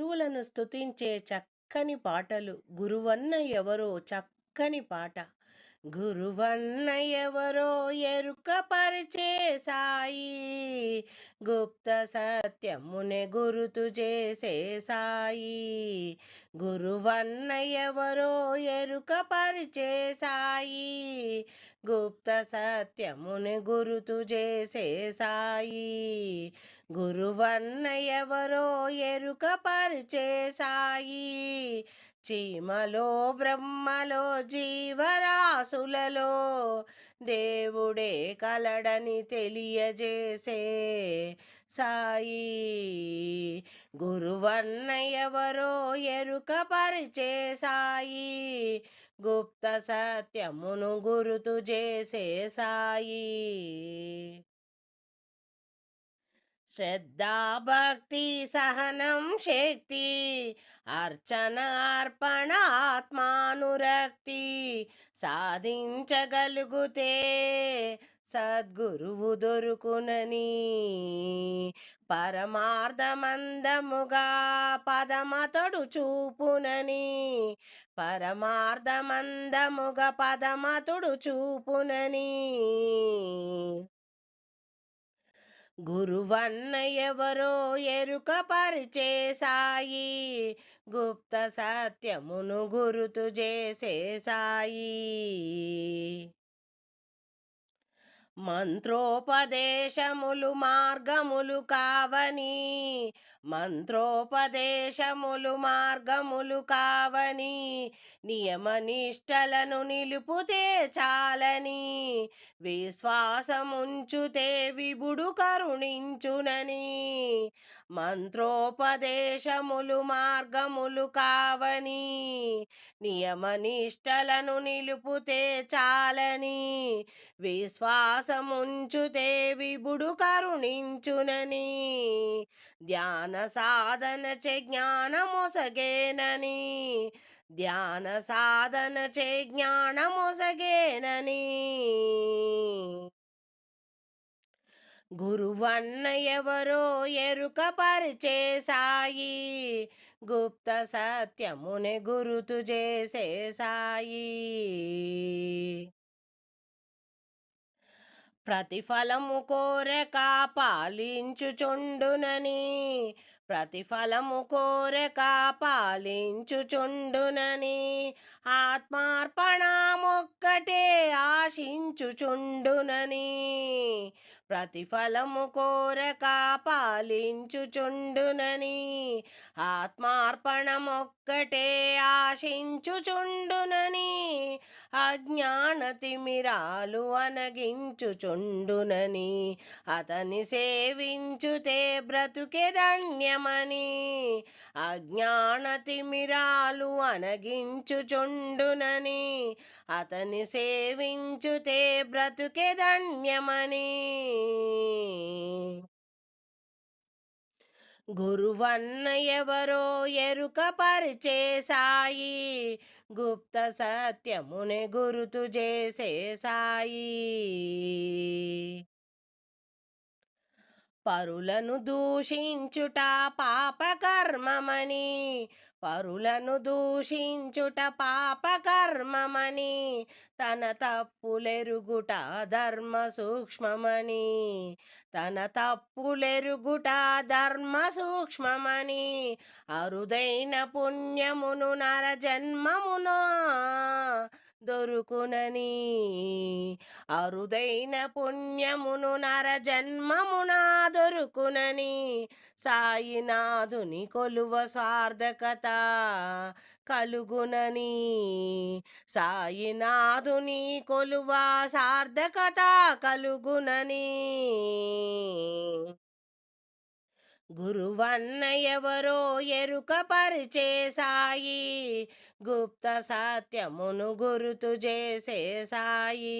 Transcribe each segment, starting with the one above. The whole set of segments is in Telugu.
గురువులను స్తుతించే చక్కని పాటలు. గురువన్న ఎవరో చక్కని పాట. గురువన్న ఎవరో ఎరుక పరిచే సాయి. గుప్త సత్యమునే గురుతు చేసే సాయి. గురువన్న ఎవరో ఎరుక పరిచే సాయి. గుప్త సత్యముని గురుతు చేసే సాయి. గురువన్న ఎవరో ఎరుక పరిచేశాయి చీమలో బ్రహ్మలో జీవరాశులలో దేవుడే కలడని తెలియజేసే సాయి. గురువన్న ఎవరో ఎరుక పరిచేశాయి గుప్త సత్యమును గురుతు చేసే సాయి. శ్రద్ధా భక్తి సహనం శక్తి అర్చన అర్పణ ఆత్మానురక్తి సాధించగలుగుతే సద్గురువు దొరుకునని. పరమార్థమందముగా పదమతడు చూపునని. పరమార్థమందముగా పదమతుడు చూపునని. గురువన్న ఎవరో ఎరుక పరిచే సాయి గుప్త సత్యమును గురుతు చేసే సాయి మంత్రోపదేశములు మార్గములు కావని మంత్రోపదేశములు మార్గములు కావని నియమనిష్టలను నిలుపుతే చాలని విశ్వాసముంచుతే విభుడు కరుణించునని. మంత్రోపదేశములు మార్గములు కావని నియమనిష్టలను నిలుపుతే చాలని విశ్వాసముంచుతే విభుడు కరుణించునని. ధ్యాన ధ్యాన సాధన చే జ్ఞానమొసగేనని. ధ్యాన సాధన చే జ్ఞానమొసగేనని. గురువన్న ఎవరో ఎరుక పరిచే సాయి గుప్త సత్యముని గురుతు చేసే సాయి ప్రతిఫలము కోరక పాలించుచుండునని ప్రతిఫలము కోరక పాలించుచుండునని ఆత్మార్పణమొక్కటే ఆశించుచుండునని. ప్రతిఫలము కోరక పాలించుచుండునని ఆత్మార్పణమొక్కటే ఆశించుచుండునని. అజ్ఞాన తిమిరాలు అనగించుచుండునని అతని సేవించుతే బ్రతుకే ధన్యమని అజ్ఞాన తిమిరాలు అనగించుచుండునని అతని సేవించుతే బ్రతుకే ధన్యమని. గురువన్న ఎవరో ఎరుక పరిచేసాయి గుప్త సత్యమునే గురుతు చేసే సాయి పరులను దూషించుట పాపకర్మమని. పరులను దూషించుట పాపకర్మమని. తన తప్పులెరుగుట ధర్మ సూక్ష్మమని తన తప్పులెరుగుట ధర్మ సూక్ష్మమని అరుదైన పుణ్యమును నర జన్మమును దొరుకునని. అరుదైన పుణ్యమును నర జన్మమున దొరుకునని. సాయినాథుని కొలువ సార్థకత కలుగునని. సాయినాథుని కొలువ సార్థకత కలుగునని. గురువన్న ఎవరో ఎరుక సాయి గుప్త సత్యమును గురుతు చేసే సాయి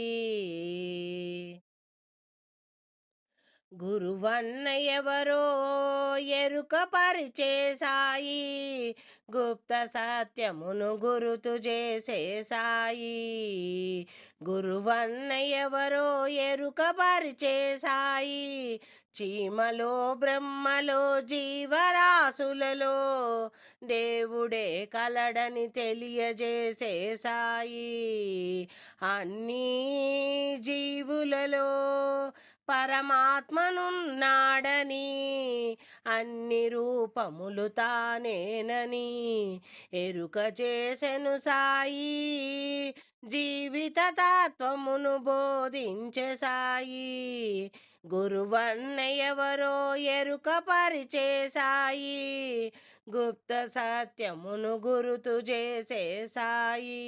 గురువన్న ఎవరో ఎరుక పరిచేసాయి గుప్త సత్యమును గురుతు చేసే సాయి గురువన్న ఎవరో ఎరుక పరిచేసాయి చీమలో బ్రహ్మలో జీవరాశులలో దేవుడే కలడని తెలియజేసే సాయి అన్నీ జీవులలో పరమాత్మనున్నాడని అన్ని రూపములు తానేనని ఎరుక చేసెను సాయి. జీవిత తత్వమును బోధించే సాయి. గురువన్న ఎవరో ఎరుక పరిచే సాయి. గుప్త సత్యమును గురుతు చేసే సాయి.